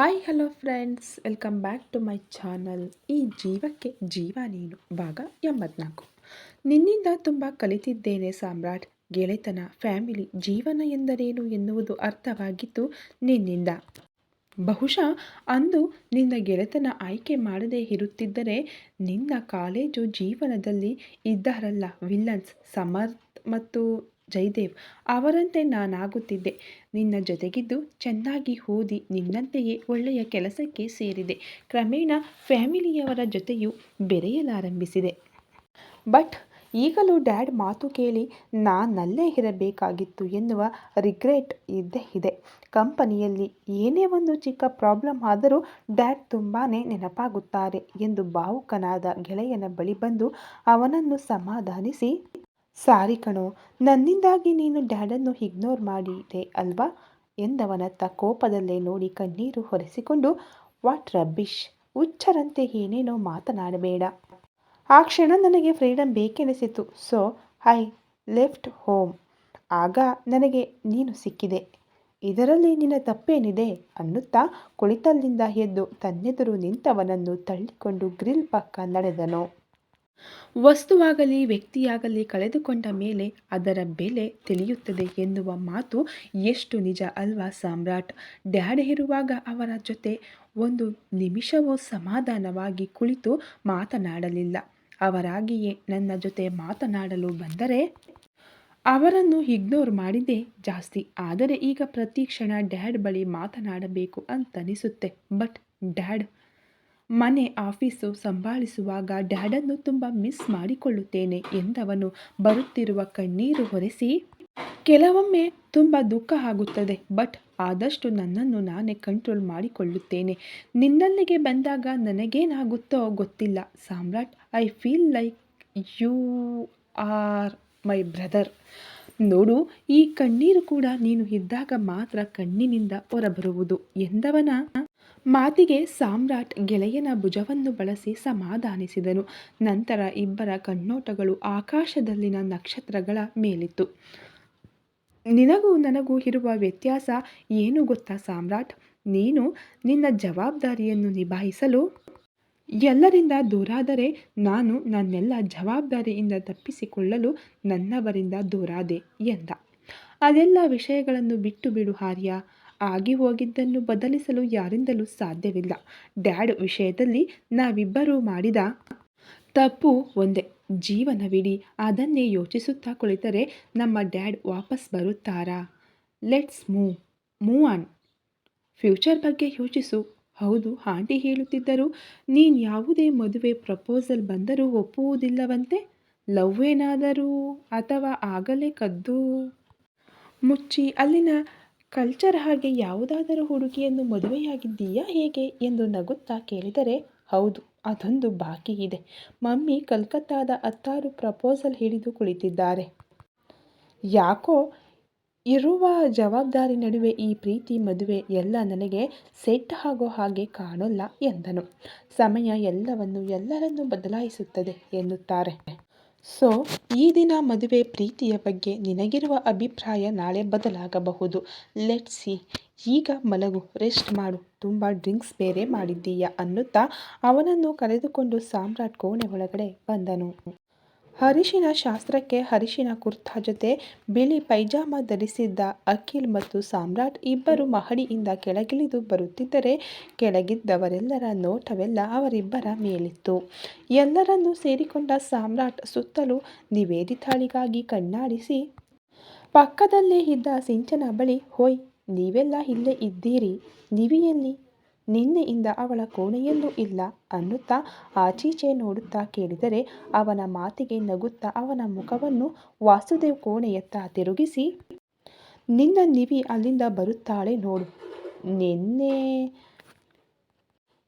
Hi hello friends welcome back to my channel ಈ ಜೀವಕ್ಕೆ ಜೀವ ನೀನು. ಭಾಗ ಎಂಬತ್ನಾಲ್ಕು. ನಿನ್ನಿಂದ ತುಂಬ ಕಲಿತಿದ್ದೇನೆ ಸಾಮ್ರಾಟ್. ಗೆಳೆತನ, ಫ್ಯಾಮಿಲಿ, ಜೀವನ ಎಂದರೇನು ಎನ್ನುವುದು ಅರ್ಥವಾಗಿತ್ತು ನಿನ್ನಿಂದ. ಬಹುಶಃ ಅಂದು ನಿನ್ನ ಗೆಳೆತನ ಆಯ್ಕೆ ಮಾಡದೇ ಇರುತ್ತಿದ್ದರೆ ನಿನ್ನ ಕಾಲೇಜು ಜೀವನದಲ್ಲಿ ಇದ್ದಾರಲ್ಲ, ವಿಲ್ಲನ್ಸ್ ಸಮರ್ಥ್ ಮತ್ತು ಜಯದೇವ್, ಅವರಂತೆ ನಾನಾಗುತ್ತಿದ್ದೆ. ನಿನ್ನ ಜೊತೆಗಿದ್ದು ಚೆನ್ನಾಗಿ ಓದಿ ನಿನ್ನಂತೆಯೇ ಒಳ್ಳೆಯ ಕೆಲಸಕ್ಕೆ ಸೇರಿದೆ. ಕ್ರಮೇಣ ಫ್ಯಾಮಿಲಿಯವರ ಜೊತೆಯೂ ಬೆರೆಯಲಾರಂಭಿಸಿದೆ. ಬಟ್, ಈಗಲೂ ಡ್ಯಾಡ್ ಮಾತು ಕೇಳಿ ನಾನಲ್ಲೇ ಇರಬೇಕಾಗಿತ್ತು ಎನ್ನುವ ರಿಗ್ರೆಟ್ ಇದ್ದೇ ಇದೆ. ಕಂಪನಿಯಲ್ಲಿ ಏನೇ ಒಂದು ಚಿಕ್ಕ ಪ್ರಾಬ್ಲಮ್ ಆದರೂ ಡ್ಯಾಡ್ ತುಂಬಾ ನೆನಪಾಗುತ್ತಾರೆ ಎಂದು ಭಾವುಕನಾದ ಗೆಳೆಯನ ಬಳಿ ಬಂದು ಅವನನ್ನು ಸಮಾಧಾನಿಸಿ ಸಾರಿ ಕಣೋ, ನನ್ನಿಂದಾಗಿ ನೀನು ಡ್ಯಾಡನ್ನು ಇಗ್ನೋರ್ ಮಾಡಿದೆ ಅಲ್ವಾ? ಎಂದವನತ್ತ ಕೋಪದಲ್ಲೇ ನೋಡಿ ಕಣ್ಣೀರು ಹೊರೆಸಿಕೊಂಡು, ವಾಟ್ ರಬ್ಬಿಶ್, ಹುಚ್ಚರಂತೆ ಏನೇನೋ ಮಾತನಾಡಬೇಡ. ಆ ಕ್ಷಣ ನನಗೆ freedom ಬೇಕೆನಿಸಿತು. So, I left home. ಆಗ ನನಗೆ ನೀನು ಸಿಕ್ಕಿದೆ. ಇದರಲ್ಲಿ ನಿನ್ನ ತಪ್ಪೇನಿದೆ? ಅನ್ನುತ್ತಾ ಕುಳಿತಲ್ಲಿಂದ ಎದ್ದು ತನ್ನೆದುರು ನಿಂತವನನ್ನು ತಳ್ಳಿಕೊಂಡು ಗ್ರಿಲ್ ಪಕ್ಕ ನಡೆದನು. ವಸ್ತುವಾಗಲಿ, ವ್ಯಕ್ತಿಯಾಗಲಿ ಕಳೆದುಕೊಂಡ ಮೇಲೆ ಅದರ ಬೆಲೆ ತಿಳಿಯುತ್ತದೆ ಎನ್ನುವ ಮಾತು ಎಷ್ಟು ನಿಜ ಅಲ್ವಾ ಸಾಮ್ರಾಟ್? ಡ್ಯಾಡ್ ಇರುವಾಗ ಅವರ ಜೊತೆ ಒಂದು ನಿಮಿಷವೂ ಸಮಾಧಾನವಾಗಿ ಕುಳಿತು ಮಾತನಾಡಲಿಲ್ಲ. ಅವರಾಗಿಯೇ ನನ್ನ ಜೊತೆ ಮಾತನಾಡಲು ಬಂದರೆ? ಅವರನ್ನು ಇಗ್ನೋರ್ ಮಾಡಿದೆ ಜಾಸ್ತಿ. ಆದರೆ ಈಗ ಪ್ರತಿ ಕ್ಷಣ ಡ್ಯಾಡ್ ಬಳಿ ಮಾತನಾಡಬೇಕು ಅಂತನಿಸುತ್ತೆ. ಬಟ್ ಡ್ಯಾಡ್ ಮನೆ ಆಫೀಸು ಸಂಭಾಳಿಸುವಾಗ ಡ್ಯಾಡನ್ನು ತುಂಬ ಮಿಸ್ ಮಾಡಿಕೊಳ್ಳುತ್ತೇನೆ ಎಂದವನು ಬರುತ್ತಿರುವ ಕಣ್ಣೀರು ಹೊರೆಸಿ, ಕೆಲವೊಮ್ಮೆ ತುಂಬ ದುಃಖ ಆಗುತ್ತದೆ, ಬಟ್ ಆದಷ್ಟು ನನ್ನನ್ನು ನಾನೇ ಕಂಟ್ರೋಲ್ ಮಾಡಿಕೊಳ್ಳುತ್ತೇನೆ. ನಿನ್ನಲ್ಲಿಗೆ ಬಂದಾಗ ನನಗೇನಾಗುತ್ತೋ ಗೊತ್ತಿಲ್ಲ. Samrat I feel like you are my brother ನೋಡು, ಈ ಕಣ್ಣೀರು ಕೂಡ ನೀನು ಇದ್ದಾಗ ಮಾತ್ರ ಕಣ್ಣಿನಿಂದ ಹೊರಬರುವುದು, ಎಂದವನ ಮಾತಿಗೆ ಸಾಮ್ರಾಟ್ ಗೆಳೆಯನ ಭುಜವನ್ನು ಬಳಸಿ ಸಮಾಧಾನಿಸಿದನು. ನಂತರ ಇಬ್ಬರ ಕಣ್ಣೋಟಗಳು ಆಕಾಶದಲ್ಲಿನ ನಕ್ಷತ್ರಗಳ ಮೇಲಿತ್ತು. ನಿನಗೂ ನನಗೂ ಇರುವ ವ್ಯತ್ಯಾಸ ಏನು ಗೊತ್ತಾ ಸಾಮ್ರಾಟ್? ನೀನು ನಿನ್ನ ಜವಾಬ್ದಾರಿಯನ್ನು ನಿಭಾಯಿಸಲು ಎಲ್ಲರಿಂದ ದೂರಾದರೆ ನಾನು ನನ್ನೆಲ್ಲ ಜವಾಬ್ದಾರಿಯಿಂದ ತಪ್ಪಿಸಿಕೊಳ್ಳಲು ನನ್ನವರಿಂದ ದೂರಾದೆ ಎಂದ. ಅದೆಲ್ಲ ವಿಷಯಗಳನ್ನು ಬಿಟ್ಟು ಬಿಡು ಹಾರ್ಯ. ಆಗಿ ಹೋಗಿದ್ದನ್ನು ಬದಲಿಸಲು ಯಾರಿಂದಲೂ ಸಾಧ್ಯವಿಲ್ಲ. ಡ್ಯಾಡ್ ವಿಷಯದಲ್ಲಿ ನಾವಿಬ್ಬರೂ ಮಾಡಿದ ತಪ್ಪು ಒಂದೇ. ಜೀವನವಿಡೀ, ಅದನ್ನೇ ಯೋಚಿಸುತ್ತಾ ಕುಳಿತರೆ ನಮ್ಮ ಡ್ಯಾಡ್ ವಾಪಸ್ ಬರುತ್ತಾರಾ? Let's move move on. Future ಬಗ್ಗೆ ಯೋಚಿಸು. ಹೌದು, ಆಂಟಿ ಹೇಳುತ್ತಿದ್ದರು, ನೀನು ಯಾವುದೇ ಮದುವೆ ಪ್ರಪೋಸಲ್ ಬಂದರೂ ಒಪ್ಪುವುದಿಲ್ಲವಂತೆ? ಲವ್ ಏನಾದರೂ ಅಥವಾ ಆಗಲೇ ಕದ್ದು? ಮುಚ್ಚಿ, ಅಲ್ಲಿನ ಕಲ್ಚರ್ ಹಾಗೆ ಯಾವುದಾದರೂ ಹುಡುಗಿಯನ್ನು ಮದುವೆಯಾಗಿದ್ದೀಯಾ ಹೇಗೆ ಎಂದು ನಗುತ್ತಾ ಕೇಳಿದರೆ, ಹೌದು, ಅದೊಂದು ಬಾಕಿ ಇದೆ. ಮಮ್ಮಿ ಕಲ್ಕತ್ತಾದ ಹತ್ತಾರು ಪ್ರಪೋಸಲ್ ಹಿಡಿದು ಕುಳಿತಿದ್ದಾರೆ. ಯಾಕೋ, ಇರುವ ಜವಾಬ್ದಾರಿ ನಡುವೆ ಈ ಪ್ರೀತಿ ಮದುವೆ ಎಲ್ಲ ನನಗೆ ಸೆಟ್ ಆಗೋ ಹಾಗೆ ಕಾಣೋಲ್ಲ ಎಂದನು. ಸಮಯ ಎಲ್ಲವನ್ನು ಎಲ್ಲರನ್ನೂ ಬದಲಾಯಿಸುತ್ತದೆ ಎನ್ನುತ್ತಾರೆ. ಸೊ ಈ ದಿನ ಮದುವೆ ಪ್ರೀತಿಯ ಬಗ್ಗೆ ನಿನಗಿರುವ ಅಭಿಪ್ರಾಯ ನಾಳೆ ಬದಲಾಗಬಹುದು. ಲೆಟ್ ಸಿ ಈಗ ಮಲಗು ರೆಸ್ಟ್ ಮಾಡು. ತುಂಬ ಡ್ರಿಂಕ್ಸ್ ಬೇರೆ ಮಾಡಿದ್ದೀಯಾ ಅನ್ನುತ್ತಾ ಅವನನ್ನು ಕರೆದುಕೊಂಡು ಸಾಮ್ರಾಟ್ ಕೋಣೆ ಒಳಗಡೆ ಬಂದನು. ಅರಿಶಿನ ಶಾಸ್ತ್ರಕ್ಕೆ ಅರಿಶಿನ ಕುರ್ತಾ ಜೊತೆ ಬಿಳಿ ಪೈಜಾಮ ಧರಿಸಿದ್ದ ಅಖಿಲ್ ಮತ್ತು ಸಾಮ್ರಾಟ್ ಇಬ್ಬರು ಮಹಡಿಯಿಂದ ಕೆಳಗಿಳಿದು ಬರುತ್ತಿದ್ದರೆ ಕೆಳಗಿದ್ದವರೆಲ್ಲರ ನೋಟವೆಲ್ಲ ಅವರಿಬ್ಬರ ಮೇಲಿತ್ತು. ಎಲ್ಲರನ್ನೂ ಸೇರಿಕೊಂಡ ಸಾಮ್ರಾಟ್ ಸುತ್ತಲೂ ನಿವೇದಿತಾಳಿಗಾಗಿ ಕಣ್ಣಾಡಿಸಿ, ಪಕ್ಕದಲ್ಲೇ ಇದ್ದ ಸಿಂಚನ ಬಳಿ ಹೋಯ್, ನೀವೆಲ್ಲ ಇಲ್ಲೇ ಇದ್ದೀರಿ ನಿವಿಯಲ್ಲಿ ನಿನ್ನೆಯಿಂದ ಅವಳ ಕೋಣೆಯಲ್ಲೂ ಇಲ್ಲ ಅನ್ನುತ್ತಾ ಆಚೀಚೆ ನೋಡುತ್ತಾ ಕೇಳಿದರೆ ಅವನ ಮಾತಿಗೆ ನಗುತ್ತಾ ಅವನ ಮುಖವನ್ನು ವಾಸುದೇವ್ ಕೋಣೆಯತ್ತ ತಿರುಗಿಸಿ, ನಿನ್ನ ನಿವಿ ಅಲ್ಲಿಂದ ಬರುತ್ತಾಳೆ ನೋಡು. ನಿನ್ನೆ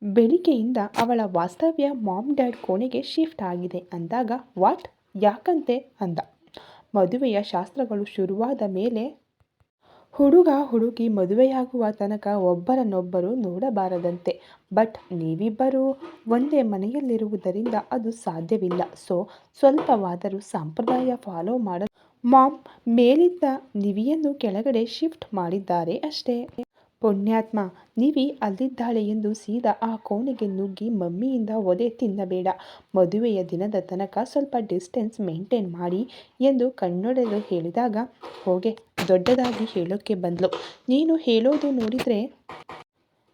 ಬೆಳಿಗ್ಗೆಯಿಂದ ಅವಳ ವಾಸ್ತವ್ಯ ಮಾಮ್ ಡ್ಯಾಡ್ ಕೋಣೆಗೆ ಶಿಫ್ಟ್ ಆಗಿದೆ ಅಂದಾಗ, ವಾಟ್? ಯಾಕಂತೆ? ಅಂದ. ಮದುವೆಯ ಶಾಸ್ತ್ರಗಳು ಶುರುವಾದ ಮೇಲೆ ಹುಡುಗ ಹುಡುಗಿ ಮದುವೆಯಾಗುವ ತನಕ ಒಬ್ಬರನ್ನೊಬ್ಬರು ನೋಡಬಾರದಂತೆ. ಬಟ್ ನೀವಿಬ್ಬರೂ ಒಂದೇ ಮನೆಯಲ್ಲಿರುವುದರಿಂದ ಅದು ಸಾಧ್ಯವಿಲ್ಲ. ಸೊ, ಸ್ವಲ್ಪವಾದರೂ ಸಂಪ್ರದಾಯ ಫಾಲೋ ಮಾಡಲು ಮಾಮ್ ಮೇಲಿದ್ದ ನಿವಿಯನ್ನು ಕೆಳಗಡೆ ಶಿಫ್ಟ್ ಮಾಡಿದ್ದಾರೆ ಅಷ್ಟೇ. ಪುಣ್ಯಾತ್ಮ, ನಿವಿ ಅಲ್ಲಿದ್ದಾಳೆ ಎಂದು ಸೀದಾ ಆ ಕೋಣೆಗೆ ನುಗ್ಗಿ ಮಮ್ಮಿಯಿಂದ ಒದೆ ತಿನ್ನಬೇಡ. ಮದುವೆಯ ದಿನದ ತನಕ ಸ್ವಲ್ಪ ಡಿಸ್ಟೆನ್ಸ್ ಮೇಂಟೈನ್ ಮಾಡಿ ಎಂದು ಕಣ್ಣೊಡೆದು ಹೇಳಿದಾಗ, ಹೋಗೆ ದೊಡ್ಡದಾಗಿ ಹೇಳೋಕ್ಕೆ ಬಂದ್ಲು. ನೀನು ಹೇಳೋದು ನೋಡಿದರೆ,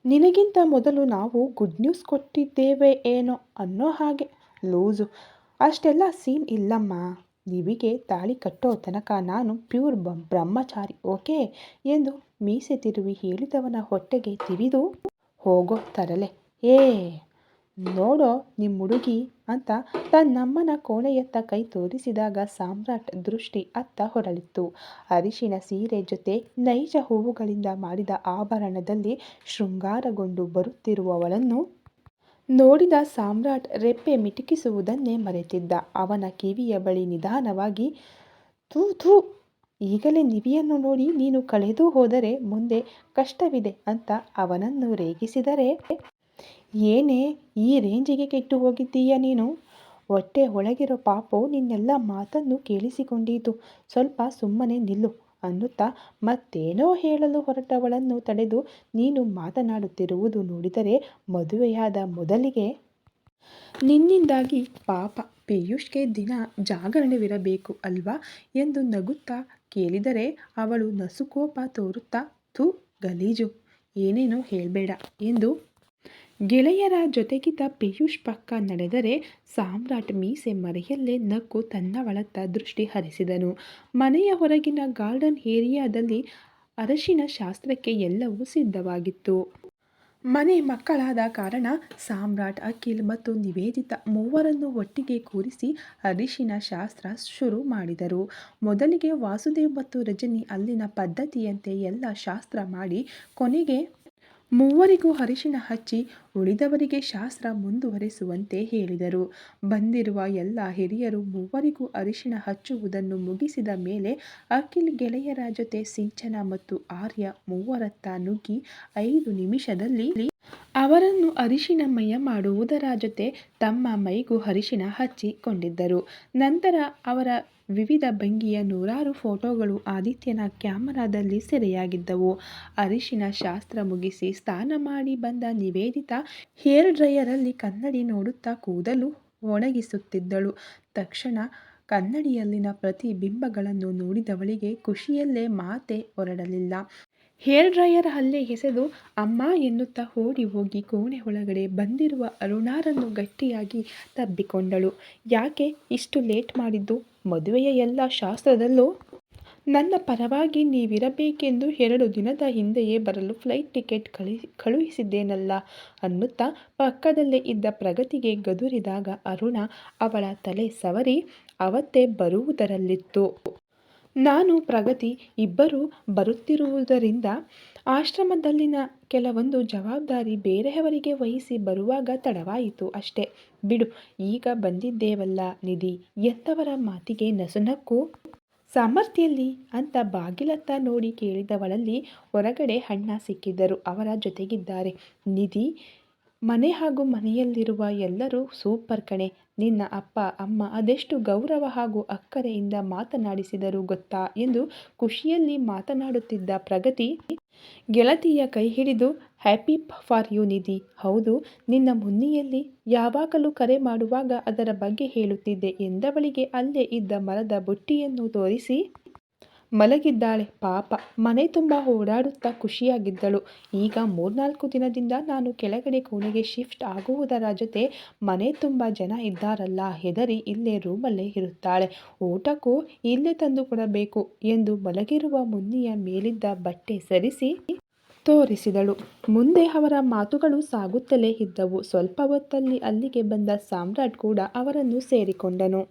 ನಿನಗಿಂತ ಮೊದಲು ನಾವು ಗುಡ್ ನ್ಯೂಸ್ ಕೊಟ್ಟಿದ್ದೇವೆ ಏನೋ ಅನ್ನೋ ಹಾಗೆ. ಲೂಸು, ಅಷ್ಟೆಲ್ಲ ಸೀನ್ ಇಲ್ಲಮ್ಮ. ನಿವಿಗೆ ತಾಳಿ ಕಟ್ಟೋ ತನಕ ನಾನು ಪ್ಯೂರ್ ಬ ಬ್ರಹ್ಮಚಾರಿ, ಓಕೆ? ಎಂದು ಮೀಸೆ ತಿರುವಿ ಹೇಳಿದವನ ಹೊಟ್ಟೆಗೆ ತಿವಿದು ಹೋಗೋ ತರಲೆ. ಏ ನೋಡೋ ನಿಮ್ಮ ಹುಡುಗಿ ಅಂತ ತನ್ನಮ್ಮನ ಕೋಣೆಯತ್ತ ಕೈ ತೋರಿಸಿದಾಗ ಸಾಮ್ರಾಟ್ ದೃಷ್ಟಿ ಅತ್ತ ಹೊರಳಿತ್ತು. ಅರಿಶಿನ ಸೀರೆ ಜೊತೆ ನೈಜ ಹೂವುಗಳಿಂದ ಮಾಡಿದ ಆಭರಣದಲ್ಲಿ ಶೃಂಗಾರಗೊಂಡು ಬರುತ್ತಿರುವವಳನ್ನು ನೋಡಿದ ಸಾಮ್ರಾಟ್ ರೆಪ್ಪೆ ಮಿಟುಕಿಸುವುದನ್ನೇ ಮರೆತಿದ್ದ. ಅವನ ಕಿವಿಯ ಬಳಿ ನಿಧಾನವಾಗಿ, ಥೂ ಥೂ, ಈಗಲೇ ನಿವಿಯನ್ನು ನೋಡಿ ನೀನು ಕಳೆದು ಹೋದರೆ ಮುಂದೆ ಕಷ್ಟವಿದೆ ಅಂತ ಅವನನ್ನು ರೇಗಿಸಿದರೆ ಏನೇ, ಈ ರೇಂಜಿಗೆ ಕೆಟ್ಟು ಹೋಗಿದ್ದೀಯ ನೀನು? ಹೊಟ್ಟೆ ಒಳಗಿರೋ ಪಾಪು ನಿನ್ನೆಲ್ಲ ಮಾತನ್ನು ಕೇಳಿಸಿಕೊಂಡಿತು ಸ್ವಲ್ಪ ಸುಮ್ಮನೆ ನಿಲ್ಲು ಅನ್ನುತ್ತಾ ಮತ್ತೇನೋ ಹೇಳಲು ಹೊರಟವಳನ್ನು ತಡೆದು ನೀನು ಮಾತನಾಡುತ್ತಿರುವುದು ನೋಡಿದರೆ ಮದುವೆಯಾದ ಮೊದಲಿಗೆ. ನಿನ್ನಿಂದಾಗಿ ಪಾಪ ಪಿಯೂಷ್ಗೆ ದಿನ ಜಾಗರಣವಿರಬೇಕು ಅಲ್ವಾ ಎಂದು ನಗುತ್ತಾ ಕೇಳಿದರೆ ಅವಳು ನಸುಕೋಪ ತೋರುತ್ತಾ, ಥೂ ಗಲೀಜು, ಏನೇನೋ ಹೇಳಬೇಡ ಎಂದು ಗೆಳೆಯರ ಜೊತೆಗಿದ್ದ ಪಿಯೂಷ್ ಪಕ್ಕ ನಡೆದರೆ ಸಾಮ್ರಾಟ್ ಮೀಸೆ ಮರೆಯಲ್ಲೇ ನಕ್ಕು ತನ್ನವಳತ್ತ ದೃಷ್ಟಿ ಹರಿಸಿದನು. ಮನೆಯ ಹೊರಗಿನ ಗಾರ್ಡನ್ ಏರಿಯಾದಲ್ಲಿ ಅರಶಿನ ಶಾಸ್ತ್ರಕ್ಕೆ ಎಲ್ಲವೂ ಸಿದ್ಧವಾಗಿತ್ತು. ಮನೆ ಮಕ್ಕಳಾದ ಕಾರಣ ಸಾಮ್ರಾಟ್ ಅಖಿಲ್ ಮತ್ತು ನಿವೇದಿತ ಮೂವರನ್ನು ಒಟ್ಟಿಗೆ ಕೂರಿಸಿ ಅರಿಶಿನ ಶಾಸ್ತ್ರ ಶುರು ಮಾಡಿದರು. ಮೊದಲಿಗೆ ವಾಸುದೇವ್ ಮತ್ತು ರಜನಿ ಅಲ್ಲಿನ ಪದ್ಧತಿಯಂತೆ ಎಲ್ಲ ಶಾಸ್ತ್ರ ಮಾಡಿ ಕೊನೆಗೆ ಮೂವರಿಗೂ ಅರಿಶಿಣ ಹಚ್ಚಿ ಉಳಿದವರಿಗೆ ಶಾಸ್ತ್ರ ಮುಂದುವರೆಸುವಂತೆ ಹೇಳಿದರು. ಬಂದಿರುವ ಎಲ್ಲ ಹಿರಿಯರು ಮೂವರಿಗೂ ಅರಿಶಿನ ಹಚ್ಚುವುದನ್ನು ಮುಗಿಸಿದ ಮೇಲೆ ಅಖಿಲ್ ಗೆಳೆಯರ ಜೊತೆ ಸಿಂಚನ ಮತ್ತು ಆರ್ಯ ಮೂವರತ್ತ ನುಗ್ಗಿ ಐದು ನಿಮಿಷದಲ್ಲಿ ಅವರನ್ನು ಅರಿಶಿನಮಯ ಮಾಡುವುದರ ಜೊತೆ ತಮ್ಮ ಮೈಗೂ ಅರಿಶಿಣ ಹಚ್ಚಿಕೊಂಡಿದ್ದರು. ನಂತರ ಅವರ ವಿವಿಧ ಭಂಗಿಯ ನೂರಾರು ಫೋಟೋಗಳು ಆದಿತ್ಯನ ಕ್ಯಾಮರಾದಲ್ಲಿ ಸೆರೆಯಾಗಿದ್ದವು. ಅರಿಶಿನ ಶಾಸ್ತ್ರ ಮುಗಿಸಿ ಸ್ನಾನ ಮಾಡಿ ಬಂದ ನಿವೇದಿತ ಹೇರ್ ಡ್ರೈಯರಲ್ಲಿ ಕನ್ನಡಿ ನೋಡುತ್ತಾ ಕೂದಲು ಒಣಗಿಸುತ್ತಿದ್ದಳು. ತಕ್ಷಣ ಕನ್ನಡಿಯಲ್ಲಿನ ಪ್ರತಿಬಿಂಬಗಳನ್ನು ನೋಡಿದವಳಿಗೆ ಖುಷಿಯಲ್ಲೇ ಮಾತೆ ಹೊರಡಲಿಲ್ಲ. ಹೇರ್ ಡ್ರೈಯರ್ ಅಲ್ಲೇ ಎಸೆದು ಅಮ್ಮ ಎನ್ನುತ್ತಾ ಓಡಿ ಹೋಗಿ ಕೋಣೆ ಒಳಗಡೆ ಬಂದಿರುವ ಅರುಣಾರನ್ನು ಗಟ್ಟಿಯಾಗಿ ತಬ್ಬಿಕೊಂಡಳು. ಯಾಕೆ ಇಷ್ಟು ಲೇಟ್ ಮಾಡಿದ್ದು? ಮದುವೆಯ ಎಲ್ಲ ಶಾಸ್ತ್ರದಲ್ಲೂ, ನನ್ನ ಪರವಾಗಿ ನೀವಿರಬೇಕೆಂದು ಎರಡು ದಿನದ ಹಿಂದೆಯೇ ಬರಲು ಫ್ಲೈಟ್ ಟಿಕೆಟ್ ಕಳಿ, ಕಳುಹಿಸಿದ್ದೇನಲ್ಲ ಅನ್ನುತ್ತಾ ಪಕ್ಕದಲ್ಲೇ ಇದ್ದ ಪ್ರಗತಿಗೆ ಗದುರಿದಾಗ ಅರುಣ ಅವಳ ತಲೆ ಸವರಿ ಅವತ್ತೇ ಬರುವುದರಲ್ಲಿತ್ತು. ನಾನು ಪ್ರಗತಿ ಇಬ್ಬರು ಬರುತ್ತಿರುವುದರಿಂದ ಆಶ್ರಮದಲ್ಲಿನ ಕೆಲವೊಂದು ಜವಾಬ್ದಾರಿ ಬೇರೆಯವರಿಗೆ ವಹಿಸಿ ಬರುವಾಗ ತಡವಾಯಿತು ಅಷ್ಟೇ. ಬಿಡು, ಈಗ ಬಂದಿದ್ದೇವಲ್ಲ ನಿಧಿ, ಎಂಥವರ ಮಾತಿಗೆ ನಸುನಕ್ಕು ಸಾಮರ್ಥ್ಯಲ್ಲಿ ಅಂತ ಬಾಗಿಲತ್ತ ನೋಡಿ ಕೇಳಿದವಳಲ್ಲಿ ಹೊರಗಡೆ ಹಣ್ಣ ಸಿಕ್ಕಿದ್ದರು. ಅವರ ಜೊತೆಗಿದ್ದಾರೆ. ನಿಧಿ, ಮನೆ ಹಾಗೂ ಮನೆಯಲ್ಲಿರುವ ಎಲ್ಲರೂ ಸೂಪರ್ ಕಣೆ. ನಿನ್ನ ಅಪ್ಪ, ಅಮ್ಮ ಅದೆಷ್ಟು ಗೌರವ ಹಾಗೂ ಅಕ್ಕರೆಯಿಂದ ಮಾತನಾಡಿಸಿದರು ಗೊತ್ತಾ? ಎಂದು ಖುಷಿಯಲ್ಲಿ ಮಾತನಾಡುತ್ತಿದ್ದ ಪ್ರಗತಿ ಗೆಳತಿಯ ಕೈ ಹಿಡಿದು, ಹ್ಯಾಪಿ ಫಾರ್ ಯು ನಿಧಿ, ಹೌದು, ನಿನ್ನ ಮುನ್ನಿಯಲ್ಲಿ ಯಾವಾಗಲೂ ಕರೆ ಮಾಡುವಾಗ ಅದರ ಬಗ್ಗೆ ಹೇಳುತ್ತಿದ್ದೆ ಎಂದವಳಿಗೆ ಅಲ್ಲೇ ಇದ್ದ ಮರದ ಬುಟ್ಟಿಯನ್ನು ತೋರಿಸಿ ಮಲಗಿದ್ದಾಳೆ. ಪಾಪ, ಮನೆ ತುಂಬ ಓಡಾಡುತ್ತಾ ಖುಷಿಯಾಗಿದ್ದಳು. ಈಗ ಮೂರ್ನಾಲ್ಕು ದಿನದಿಂದ ನಾನು ಕೆಳಗಡೆ ಕೋಣೆಗೆ ಶಿಫ್ಟ್ ಆಗುವುದರ ಜೊತೆ ಮನೆ ತುಂಬ ಜನ ಇದ್ದಾರಲ್ಲ, ಹೆದರಿ ಇಲ್ಲೇ ರೂಮಲ್ಲೇ ಇರುತ್ತಾಳೆ. ಊಟಕ್ಕೂ ಇಲ್ಲೇ ತಂದು ಕೊಡಬೇಕು ಎಂದು ಮಲಗಿರುವ ಮುನ್ನಿಯ ಮೇಲಿದ್ದ ಬಟ್ಟೆ ಸರಿಸಿ ತೋರಿಸಿದಳು. ಮುಂದೆ ಅವರ ಮಾತುಗಳು ಸಾಗುತ್ತಲೇ ಇದ್ದವು. ಸ್ವಲ್ಪ ಹೊತ್ತಲ್ಲಿ ಅಲ್ಲಿಗೆ ಬಂದ ಸಾಮ್ರಾಟ್ ಕೂಡ ಅವರನ್ನು ಸೇರಿಕೊಂಡನು.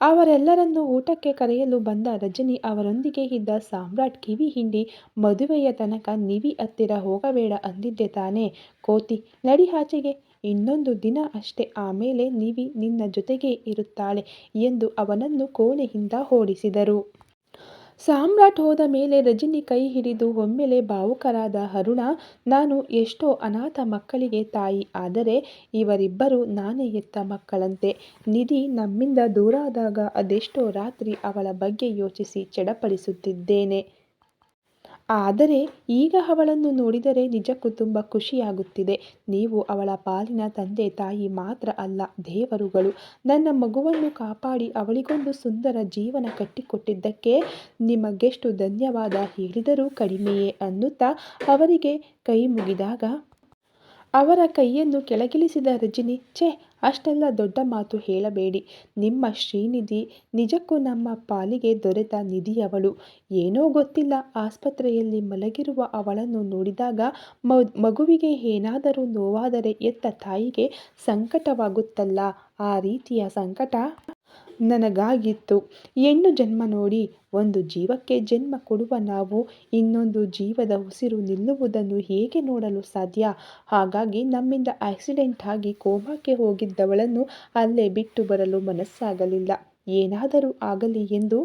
ಅವರೆಲ್ಲರನ್ನು ಊಟಕ್ಕೆ ಕರೆಯಲು ಬಂದ ರಜನಿ ಅವರೊಂದಿಗೆ ಇದ್ದ ಸಾಮ್ರಾಟ್ ಕಿವಿ ಹಿಂಡಿ, ಮದುವೆಯ ತನಕ ನಿವಿ ಹತ್ತಿರ ಹೋಗಬೇಡ ಅಂದಿದ್ದೆ ತಾನೇ. ಕೋತಿ, ನಡಿ ಆಚೆಗೆ. ಇನ್ನೊಂದು ದಿನ ಅಷ್ಟೇ, ಆಮೇಲೆ ನಿವಿ ನಿನ್ನ ಜೊತೆಗೇ ಇರುತ್ತಾಳೆ ಎಂದು ಅವನನ್ನು ಕೋಣೆಯಿಂದ ಓಡಿಸಿದರು. ಸಾಮ್ರಾಟ್ ಹೋದ ಮೇಲೆ ರಜನಿ ಕೈ ಹಿಡಿದು ಒಮ್ಮೆಲೆ ಭಾವುಕರಾದ ಅರುಣ ನಾನು ಎಷ್ಟೋ ಅನಾಥ ಮಕ್ಕಳಿಗೆ ತಾಯಿ, ಆದರೆ ಇವರಿಬ್ಬರು ನಾನೇ ಎತ್ತ ಮಕ್ಕಳಂತೆ. ನಿಧಿ ನಮ್ಮಿಂದ ದೂರಾದಾಗ ಅದೆಷ್ಟೋ ರಾತ್ರಿ ಅವಳ ಬಗ್ಗೆ ಯೋಚಿಸಿ ಚಡಪಡಿಸುತ್ತಿದ್ದೇನೆ. ಆದರೆ ಈಗ ಅವಳನ್ನು ನೋಡಿದರೆ ನಿಜಕ್ಕೂ ತುಂಬ ಖುಷಿಯಾಗುತ್ತಿದೆ. ನೀವು ಅವಳ ಪಾಲಿನ ತಂದೆ, ತಾಯಿ ಮಾತ್ರ ಅಲ್ಲ, ದೇವರುಗಳು. ನನ್ನ ಮಗುವನ್ನು ಕಾಪಾಡಿ ಅವಳಿಗೊಂದು ಸುಂದರ ಜೀವನ ಕಟ್ಟಿಕೊಟ್ಟಿದ್ದಕ್ಕೆ ನಿಮಗೆಷ್ಟು ಧನ್ಯವಾದ ಹೇಳಿದರೂ ಕಡಿಮೆಯೇ ಅನ್ನುತ್ತಾ ಅವರಿಗೆ ಕೈ ಮುಗಿದಾಗ ಅವರ ಕೈಯನ್ನು ಕೆಳಗಿಳಿಸಿದ ರಜಿನಿ, ಛೇ, ಅಷ್ಟೆಲ್ಲ ದೊಡ್ಡ ಮಾತು ಹೇಳಬೇಡಿ. ನಿಮ್ಮ ಶ್ರೀನಿಧಿ ನಿಜಕ್ಕೂ ನಮ್ಮ ಪಾಲಿಗೆ ದೊರೆತ ನಿಧಿಯವಳು. ಏನೋ ಗೊತ್ತಿಲ್ಲ, ಆಸ್ಪತ್ರೆಯಲ್ಲಿ ಮಲಗಿರುವ ಅವಳನ್ನು ನೋಡಿದಾಗ ಮಗುವಿಗೆ ಏನಾದರೂ ನೋವಾದರೆ ಎತ್ತ ತಾಯಿಗೆ ಸಂಕಟವಾಗುತ್ತಲ್ಲ. ಆ ರೀತಿಯ ಸಂಕಟ? ನನಗಾಗಿತ್ತು. ಹೆಣ್ಣು ಜನ್ಮ ನೋಡಿ ಒಂದು ಜೀವಕ್ಕೆ ಜನ್ಮ ಕೊಡುವ ನಾವು ಇನ್ನೊಂದು ಜೀವದ ಉಸಿರು ನಿಲ್ಲುವುದನ್ನು ಹೇಗೆ ನೋಡಲು ಸಾಧ್ಯ? ಹಾಗಾಗಿ ನಮ್ಮಿಂದ ಆಕ್ಸಿಡೆಂಟ್ ಆಗಿ ಕೋಮಾಕ್ಕೆ ಹೋಗಿದ್ದವಳನ್ನು ಅಲ್ಲೇ ಬಿಟ್ಟು ಬರಲು ಮನಸ್ಸಾಗಲಿಲ್ಲ. ಏನಾದರೂ ಆಗಲಿ ಎಂದು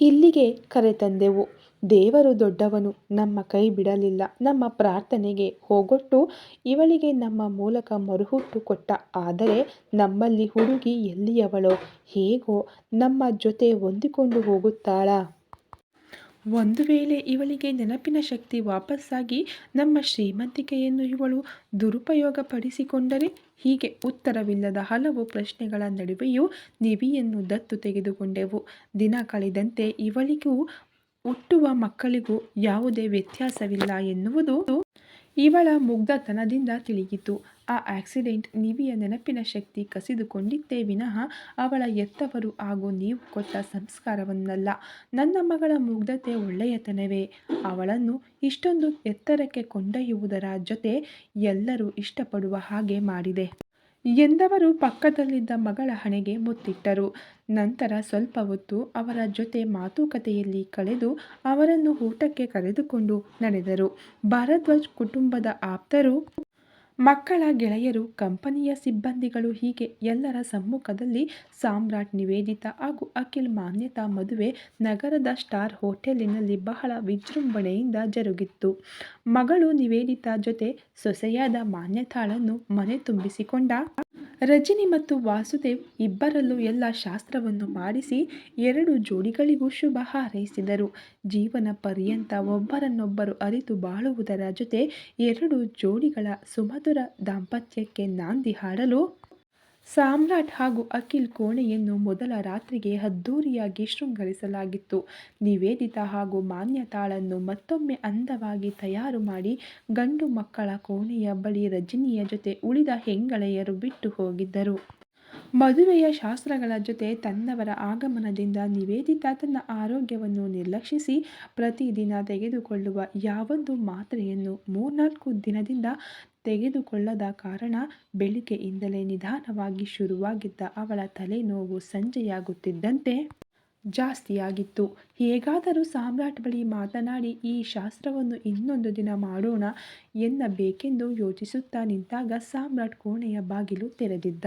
ಇಲ್ಲಿಗೆ ಕರೆತಂದೆವು. ದೇವರು ದೊಡ್ಡವನು, ನಮ್ಮ ಕೈ ಬಿಡಲಿಲ್ಲ. ನಮ್ಮ ಪ್ರಾರ್ಥನೆಗೆ ಹೋಗೊಟ್ಟು ಇವಳಿಗೆ ನಮ್ಮ ಮೂಲಕ ಮರುಹುಟ್ಟು ಕೊಟ್ಟ. ಆದರೆ ನಮ್ಮಲ್ಲಿ ಹುಡುಗಿ ಎಲ್ಲಿಯವಳೋ? ಹೇಗೋ ನಮ್ಮ ಜೊತೆ ಹೊಂದಿಕೊಂಡು ಹೋಗುತ್ತಾಳ. ಒಂದು ವೇಳೆ ಇವಳಿಗೆ ನೆನಪಿನ ಶಕ್ತಿ ವಾಪಸ್ಸಾಗಿ ನಮ್ಮ ಶ್ರೀಮಂತಿಕೆಯನ್ನು ಇವಳು ದುರುಪಯೋಗಪಡಿಸಿಕೊಂಡರೆ ಹೀಗೆ ಉತ್ತರವಿಲ್ಲದ ಹಲವು ಪ್ರಶ್ನೆಗಳ ನಡುವೆಯೂ ನಿವಿಯನ್ನು ದತ್ತು ತೆಗೆದುಕೊಂಡೆವು. ದಿನ ಕಳೆದಂತೆ ಇವಳಿಗೂ ಹುಟ್ಟುವ ಮಕ್ಕಳಿಗೂ ಯಾವುದೇ ವ್ಯತ್ಯಾಸವಿಲ್ಲ ಎನ್ನುವುದು ಇವಳ ಮುಗ್ಧತನದಿಂದ ತಿಳಿಯಿತು. ಆ ಆಕ್ಸಿಡೆಂಟ್ ನಿವಿಯ ನೆನಪಿನ ಶಕ್ತಿ ಕಸಿದುಕೊಂಡಿದ್ದೇ ವಿನಃ ಅವಳ ಎತ್ತವರು ಹಾಗೂ ನೀವು ಕೊಟ್ಟ ಸಂಸ್ಕಾರವನ್ನಲ್ಲ, ನನ್ನ ಮಗಳ ಮುಗ್ಧತೆ ಒಳ್ಳೆಯತನವೇ. ಅವಳನ್ನು ಇಷ್ಟೊಂದು ಎತ್ತರಕ್ಕೆ ಕೊಂಡೊಯ್ಯುವುದರ ಜೊತೆ ಎಲ್ಲರೂ ಇಷ್ಟಪಡುವ ಹಾಗೆ ಮಾಡಿದೆ. ಎಂದವರು ಪಕ್ಕದಲ್ಲಿದ್ದ ಮಗಳ ಹಣೆಗೆ ಮುತ್ತಿಟ್ಟರು. ನಂತರ ಸ್ವಲ್ಪ ಹೊತ್ತು ಅವರ ಜೊತೆ ಮಾತುಕತೆಯಲ್ಲಿ ಕಳೆದು ಅವರನ್ನು ಊಟಕ್ಕೆ ಕರೆದುಕೊಂಡು ನಡೆದರು. ಭಾರದ್ವಾಜ್ ಕುಟುಂಬದ ಆಪ್ತರು ಮಕ್ಕಳ ಗೆಳೆಯರು, ಕಂಪನಿಯ ಸಿಬ್ಬಂದಿಗಳು ಹೀಗೆ ಎಲ್ಲರ ಸಮ್ಮುಖದಲ್ಲಿ ಸಾಮ್ರಾಟ್ ನಿವೇದಿತಾ ಹಾಗೂ ಅಖಿಲ್ ಮಾನ್ಯತಾ ಮದುವೆ ನಗರದ ಸ್ಟಾರ್ ಹೋಟೆಲಿನಲ್ಲಿ ಬಹಳ ವಿಜೃಂಭಣೆಯಿಂದ ಜರುಗಿತ್ತು. ಮಗಳು ನಿವೇದಿತಾ ಜೊತೆ ಸೊಸೆಯಾದ ಮಾನ್ಯತಾಳನ್ನು ಮನೆ ತುಂಬಿಸಿಕೊಂಡ ರಜನಿ ಮತ್ತು ವಾಸುದೇವ್ ಇಬ್ಬರಲ್ಲೂ ಎಲ್ಲ ಶಾಸ್ತ್ರವನ್ನು ಮಾಡಿಸಿ ಎರಡು ಜೋಡಿಗಳಿಗೂ ಶುಭ ಹಾರೈಸಿದರು. ಜೀವನ ಪರ್ಯಂತ ಒಬ್ಬರನ್ನೊಬ್ಬರು ಅರಿತು ಬಾಳುವುದರ ಜೊತೆ ಎರಡು ಜೋಡಿಗಳ ಸುಮಧುರ ದಾಂಪತ್ಯಕ್ಕೆ ನಾಂದಿ ಹಾಡಲು ಸಾಮ್ರಾಟ್ ಹಾಗೂ ಅಖಿಲ್ ಕೋಣೆಯನ್ನು ಮೊದಲ ರಾತ್ರಿಗೆ ಅದ್ದೂರಿಯಾಗಿ ಶೃಂಗರಿಸಲಾಗಿತ್ತು. ನಿವೇದಿತ ಹಾಗೂ ಮಾನ್ಯತಾಳನ್ನು ಮತ್ತೊಮ್ಮೆ ಅಂದವಾಗಿ ತಯಾರು ಮಾಡಿ ಗಂಡು ಮಕ್ಕಳ ಕೋಣೆಯ ಬಳಿ ರಜನಿಯ ಜೊತೆ ಉಳಿದ ಹೆಂಗಳೆಯರು ಬಿಟ್ಟು ಹೋಗಿದ್ದರು. ಮದುವೆಯ ಶಾಸ್ತ್ರಗಳ ಜೊತೆ ತನ್ನವರ ಆಗಮನದಿಂದ ನಿವೇದಿತ ತನ್ನ ಆರೋಗ್ಯವನ್ನು ನಿರ್ಲಕ್ಷಿಸಿ ಪ್ರತಿದಿನ ತೆಗೆದುಕೊಳ್ಳುವ ಯಾವೊಂದು ಮಾತ್ರೆಯನ್ನು ಮೂರ್ನಾಲ್ಕು ದಿನದಿಂದ ತೆಗೆದುಕೊಳ್ಳದ ಕಾರಣ ಬೆಳಿಗ್ಗೆಯಿಂದಲೇ ನಿಧಾನವಾಗಿ ಶುರುವಾಗಿದ್ದ ಅವಳ ತಲೆನೋವು ಸಂಜೆಯಾಗುತ್ತಿದ್ದಂತೆ ಜಾಸ್ತಿಯಾಗಿತ್ತು. ಹೇಗಾದರೂ ಸಾಮ್ರಾಟ್ ಬಳಿ ಮಾತನಾಡಿ ಈ ಶಾಸ್ತ್ರವನ್ನು ಇನ್ನೊಂದು ದಿನ ಮಾಡೋಣ ಎನ್ನಬೇಕೆಂದು ಯೋಚಿಸುತ್ತಾ ನಿಂತಾಗ ಸಾಮ್ರಾಟ್ ಕೋಣೆಯ ಬಾಗಿಲು ತೆರೆದಿದ್ದ.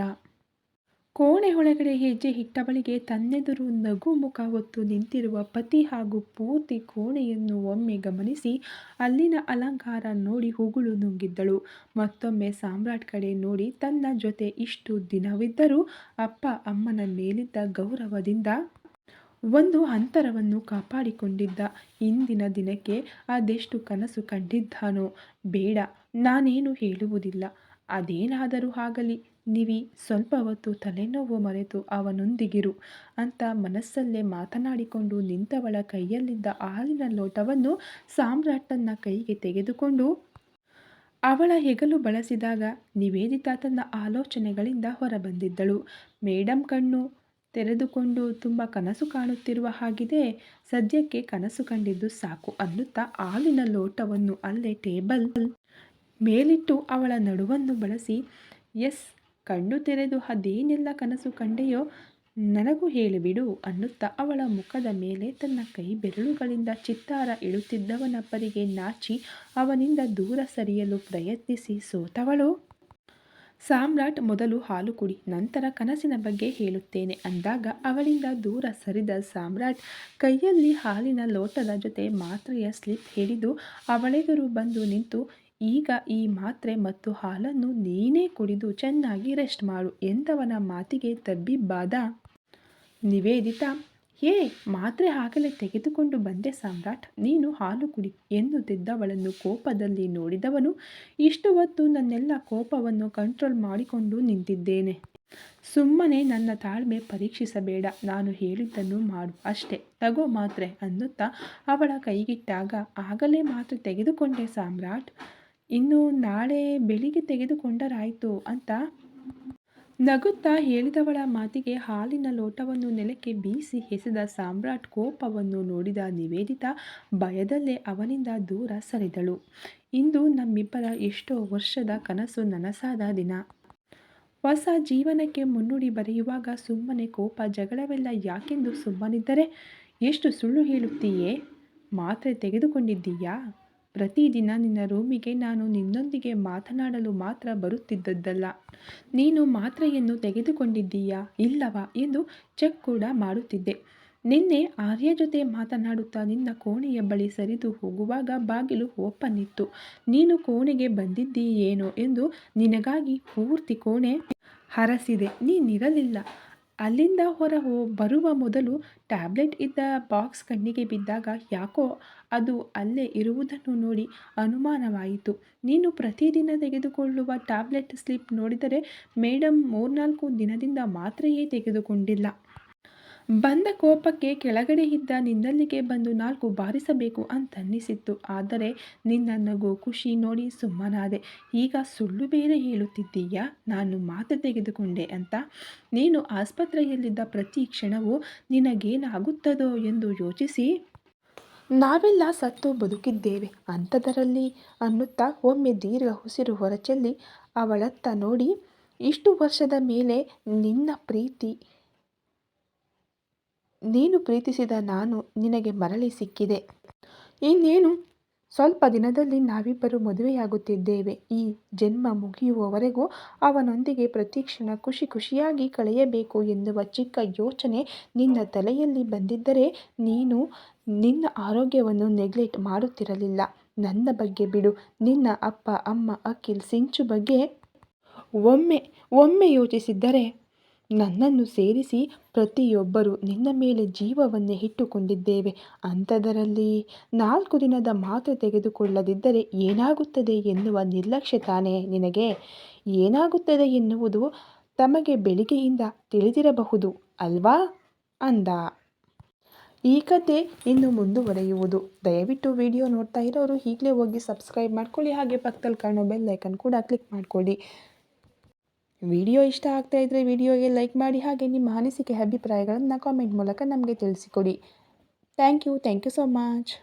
ಕೋಣೆ ಒಳಗಡೆ ಹೆಜ್ಜೆ ಇಟ್ಟವಳಿಗೆ ತನ್ನೆದುರು ನಗು ಮುಖ ಹೊತ್ತು ನಿಂತಿರುವ ಪತಿ ಹಾಗೂ ಪೂರ್ತಿ ಕೋಣೆಯನ್ನು ಒಮ್ಮೆ ಗಮನಿಸಿ ಅಲ್ಲಿನ ಅಲಂಕಾರ ನೋಡಿ ಹುಗುಳು ನುಂಗಿದ್ದಳು. ಮತ್ತೊಮ್ಮೆ ಸಾಮ್ರಾಟ್ ಕಡೆ ನೋಡಿ ತನ್ನ ಜೊತೆ ಇಷ್ಟು ದಿನವಿದ್ದರೂ ಅಪ್ಪ ಅಮ್ಮನ ಮೇಲಿದ್ದ ಗೌರವದಿಂದ ಒಂದು ಅಂತರವನ್ನು ಕಾಪಾಡಿಕೊಂಡಿದ್ದ. ಇಂದಿನ ದಿನಕ್ಕೆ ಅದೆಷ್ಟು ಕನಸು ಕಂಡಿದ್ದಾನೋ. ಬೇಡ, ನಾನೇನು ಹೇಳುವುದಿಲ್ಲ. ಅದೇನಾದರೂ ಆಗಲಿ. ನಿವಿ ಸ್ವಲ್ಪ ಹೊತ್ತು ತಲೆನೋವು ಮರೆತು ಅವನೊಂದಿಗಿರು ಅಂತ ಮನಸ್ಸಲ್ಲೇ ಮಾತನಾಡಿಕೊಂಡು ನಿಂತವಳ ಕೈಯಲ್ಲಿದ್ದ ಹಾಲಿನ ಲೋಟವನ್ನು ಸಾಮ್ರಾಟನ ಕೈಗೆ ತೆಗೆದುಕೊಂಡು ಅವಳ ಹೆಗಲು ಬಳಸಿದಾಗ ನಿವೇದಿತಾ ತನ್ನ ಆಲೋಚನೆಗಳಿಂದ ಹೊರಬಂದಿದ್ದಳು. ಮೇಡಮ್ ಕಣ್ಣು ತೆರೆದುಕೊಂಡು ತುಂಬ ಕನಸು ಕಾಣುತ್ತಿರುವ ಹಾಗಿದೆ. ಸದ್ಯಕ್ಕೆ ಕನಸು ಕಂಡಿದ್ದು ಸಾಕು ಅನ್ನುತ್ತಾ ಹಾಲಿನ ಲೋಟವನ್ನು ಅಲ್ಲೇ ಟೇಬಲ್ ಮೇಲಿಟ್ಟು ಅವಳ ನಡುವನ್ನು ಬಳಸಿ, ಎಸ್ ಕಣ್ಣು ತೆರೆದು ಅದೇನೆಲ್ಲ ಕನಸು ಕಂಡೆಯೋ? ನನಗೂ ಹೇಳಿಬಿಡು ಅನ್ನುತ್ತಾ ಅವಳ ಮುಖದ ಮೇಲೆ ತನ್ನ ಕೈ ಬೆರಳುಗಳಿಂದ ಚಿತ್ತಾರ ಇಳುತ್ತಿದ್ದವನ ಪರಿಗೆ ನಾಚಿ ಅವನಿಂದ ದೂರ ಸರಿಯಲು ಪ್ರಯತ್ನಿಸಿ ಸೋತವಳು. ಸಾಮ್ರಾಟ್ ಮೊದಲು ಹಾಲು ಕುಡಿ, ನಂತರ ಕನಸಿನ ಬಗ್ಗೆ ಹೇಳುತ್ತೇನೆ ಅಂದಾಗ ಅವಳಿಂದ ದೂರ ಸರಿದ ಸಾಮ್ರಾಟ್ ಕೈಯಲ್ಲಿ ಹಾಲಿನ ಲೋಟದ ಜೊತೆ ಮಾತ್ರೆಯ ಸ್ಲಿಪ್ ಹಿಡಿದು ಅವಳೆದುರು ಬಂದು ನಿಂತು ಈಗ ಈ ಮಾತ್ರೆ ಮತ್ತು ಹಾಲನ್ನು ನೀನೇ ಕುಡಿದು ಚೆನ್ನಾಗಿ ರೆಸ್ಟ್ ಮಾಡು ಎಂದವನ ಮಾತಿಗೆ ತಬ್ಬಿಬ್ಬಾದ ನಿವೇದಿತ ಏ ಮಾತ್ರೆ ಆಗಲೇ ತೆಗೆದುಕೊಂಡು ಬಂದೆ ಸಾಮ್ರಾಟ್. ನೀನು ಹಾಲು ಕುಡಿ ಎನ್ನುತ್ತಿದ್ದವಳನ್ನು ಕೋಪದಲ್ಲಿ ನೋಡಿದವನು ಇಷ್ಟು ಹೊತ್ತು ನನ್ನೆಲ್ಲ ಕೋಪವನ್ನು ಕಂಟ್ರೋಲ್ ಮಾಡಿಕೊಂಡು ನಿಂತಿದ್ದೇನೆ. ಸುಮ್ಮನೆ ನನ್ನ ತಾಳ್ಮೆ ಪರೀಕ್ಷಿಸಬೇಡ, ನಾನು ಹೇಳಿದ್ದನ್ನು ಮಾಡು ಅಷ್ಟೇ. ತಗೋ ಮಾತ್ರೆ ಅನ್ನುತ್ತಾ ಅವಳ ಕೈಗಿಟ್ಟಾಗ, ಆಗಲೇ ಮಾತ್ರೆ ತೆಗೆದುಕೊಂಡೆ ಸಾಮ್ರಾಟ್. ಇನ್ನು ನಾಳೆ ಬೆಳಿಗ್ಗೆ ತೆಗೆದುಕೊಂಡರಾಯಿತು ಅಂತ ನಗುತ್ತಾ ಹೇಳಿದವಳ ಮಾತಿಗೆ ಹಾಲಿನ ಲೋಟವನ್ನು ನೆಲಕ್ಕೆ ಬೀಸಿ ಎಸೆದ ಸಾಮ್ರಾಟ್ ಕೋಪವನ್ನು ನೋಡಿದ ನಿವೇದಿತ ಭಯದಲ್ಲೇ ಅವನಿಂದ ದೂರ ಸರಿದಳು. ಇಂದು ನಮ್ಮಿಬ್ಬರ ಎಷ್ಟೋ ವರ್ಷದ ಕನಸು ನನಸಾದ ದಿನ. ಹೊಸ ಜೀವನಕ್ಕೆ ಮುನ್ನುಡಿ ಬರೆಯುವಾಗ ಸುಮ್ಮನೆ ಕೋಪ ಜಗಳವೆಲ್ಲ ಯಾಕೆಂದು ಸುಮ್ಮನಿದ್ದರೆ? ಎಷ್ಟು ಸುಳ್ಳು ಹೇಳುತ್ತೀಯೇ? ಮಾತ್ರೆ ತೆಗೆದುಕೊಂಡಿದ್ದೀಯಾ? ಪ್ರತಿದಿನ ನಿನ್ನ ರೂಮಿಗೆ ನಾನು ನಿನ್ನೊಂದಿಗೆ ಮಾತನಾಡಲು ಮಾತ್ರ ಬರುತ್ತಿದ್ದದ್ದಲ್ಲ. ನೀನು ಮಾತ್ರೆಯನ್ನು ತೆಗೆದುಕೊಂಡಿದ್ದೀಯಾ? ಇಲ್ಲವಾ? ಎಂದು ಚೆಕ್ ಕೂಡ ಮಾಡುತ್ತಿದ್ದೆ. ನಿನ್ನೆ ಆರ್ಯ ಜೊತೆ ಮಾತನಾಡುತ್ತಾ ನಿನ್ನ ಕೋಣೆಯ ಬಳಿ ಸರಿದು ಹೋಗುವಾಗ ಬಾಗಿಲು ಓಪನ್ ಇತ್ತು ನೀನು ಕೋಣೆಗೆ ಬಂದಿದ್ದೀಯೇನೋ ಎಂದು ನಿನಗಾಗಿ ಪೂರ್ತಿ ಕೋಣೆ ಹರಸಿದೆ. ನೀನಿರಲಿಲ್ಲ. ಅಲ್ಲಿಂದ ಹೊರ ಬರುವ ಮೊದಲು ಟ್ಯಾಬ್ಲೆಟ್ ಇದ್ದ ಬಾಕ್ಸ್ ಕಣ್ಣಿಗೆ ಬಿದ್ದಾಗ ಯಾಕೋ ಅದು ಅಲ್ಲೇ ಇರುವುದನ್ನು ನೋಡಿ ಅನುಮಾನವಾಯಿತು. ನೀನು ಪ್ರತಿದಿನ ತೆಗೆದುಕೊಳ್ಳುವ ಟ್ಯಾಬ್ಲೆಟ್ ಸ್ಲಿಪ್ ನೋಡಿದರೆ ಮೇಡಮ್ ಮೂರ್ನಾಲ್ಕು ದಿನದಿಂದ ಮಾತ್ರೆಯೇ ತೆಗೆದುಕೊಂಡಿಲ್ಲ. ಬಂದ ಕೋಪಕ್ಕೆ ಕೆಳಗಡೆ ಇದ್ದ ನಿನ್ನಲ್ಲಿಗೆ ಬಂದು ನಾಲ್ಕು ಬಾರಿಸಬೇಕು ಅಂತನ್ನಿಸಿತ್ತು. ಆದರೆ ನಿನ್ನ ನಗು ಖುಷಿ ನೋಡಿ ಸುಮ್ಮನಾದೆ. ಈಗ ಸುಳ್ಳು ಬೇರೆ ಹೇಳುತ್ತಿದ್ದೀಯಾ? ನಾನು ಮಾತು ತೆಗೆದುಕೊಂಡೆ ಅಂತ. ನೀನು ಆಸ್ಪತ್ರೆಯಲ್ಲಿದ್ದ ಪ್ರತಿ ಕ್ಷಣವೂ ನಿನಗೇನಾಗುತ್ತದೋ ಎಂದು ಯೋಚಿಸಿ. ನಾವೆಲ್ಲ ಸತ್ತು ಬದುಕಿದ್ದೇವೆ. ಅಂಥದರಲ್ಲಿ ಅನ್ನುತ್ತಾ ಒಮ್ಮೆ ದೀರ್ಘ ಉಸಿರು ಹೊರಚೆಲ್ಲಿ ಅವಳತ್ತ ನೋಡಿ, ಇಷ್ಟು ವರ್ಷದ ಮೇಲೆ ನಿನ್ನ ಪ್ರೀತಿ ನೀನು ಪ್ರೀತಿಸಿದ ನಾನು ನಿನಗೆ ಮರಳಿ ಸಿಕ್ಕಿದೆ. ಇನ್ನೇನು? ಸ್ವಲ್ಪ ದಿನದಲ್ಲಿ ನಾವಿಬ್ಬರು ಮದುವೆಯಾಗುತ್ತಿದ್ದೇವೆ. ಈ ಜನ್ಮ ಮುಗಿಯುವವರೆಗೂ ಅವನೊಂದಿಗೆ ಪ್ರತಿಕ್ಷಣ ಖುಷಿ ಖುಷಿಯಾಗಿ ಕಳೆಯಬೇಕು ಎನ್ನುವ ಚಿಕ್ಕ ಯೋಚನೆ ನಿನ್ನ ತಲೆಯಲ್ಲಿ ಬಂದಿದ್ದರೆ ನೀನು ನಿನ್ನ ಆರೋಗ್ಯವನ್ನು ನೆಗ್ಲೆಕ್ಟ್ ಮಾಡುತ್ತಿರಲಿಲ್ಲ. ನನ್ನ ಬಗ್ಗೆ ಬಿಡು. ನಿನ್ನ ಅಪ್ಪ, ಅಮ್ಮ, ಅಖಿಲ್, ಸಿಂಚು ಬಗ್ಗೆ ಒಮ್ಮೆ ಒಮ್ಮೆ ಯೋಚಿಸಿದ್ದರೆ ನನ್ನನ್ನು ಸೇರಿಸಿ ಪ್ರತಿಯೊಬ್ಬರೂ ನಿನ್ನ ಮೇಲೆ ಜೀವವನ್ನೇ ಇಟ್ಟುಕೊಂಡಿದ್ದೇವೆ. ಅಂಥದರಲ್ಲಿ ನಾಲ್ಕು ದಿನದ ಮಾತ್ರೆ ತೆಗೆದುಕೊಳ್ಳದಿದ್ದರೆ ಏನಾಗುತ್ತದೆ ಎನ್ನುವ ನಿರ್ಲಕ್ಷ್ಯ ತಾನೇ ನಿನಗೆ? ಏನಾಗುತ್ತದೆ ಎನ್ನುವುದು ತಮಗೆ ಬೆಳಿಗ್ಗೆಯಿಂದ ತಿಳಿದಿರಬಹುದು, ಅಲ್ವಾ? ಅಂದ. ಈ ಕತೆ ಇನ್ನು ಮುಂದುವರೆಯುವುದು. ದಯವಿಟ್ಟು ವಿಡಿಯೋ ನೋಡ್ತಾ ಇರೋರು ಈಗಲೇ ಹೋಗಿ ಸಬ್ಸ್ಕ್ರೈಬ್ ಮಾಡ್ಕೊಳ್ಳಿ. ಹಾಗೆ ಪಕ್ಕದಲ್ಲಿ ಕಾಣೋ ಬೆಲ್ ಐಕನ್ ಕೂಡ ಕ್ಲಿಕ್ ಮಾಡ್ಕೊಳ್ಳಿ. ವಿಡಿಯೋ ಇಷ್ಟ ಆಗ್ತಾ ಇದ್ದರೆ ವಿಡಿಯೋಗೆ ಲೈಕ್ ಮಾಡಿ ಹಾಗೆ ನಿಮ್ಮ ಅನಿಸಿಕೆ, ಅಭಿಪ್ರಾಯಗಳನ್ನು ಕಾಮೆಂಟ್ ಮೂಲಕ ನಮಗೆ ತಿಳಿಸಿಕೊಡಿ. Thank you thank you so much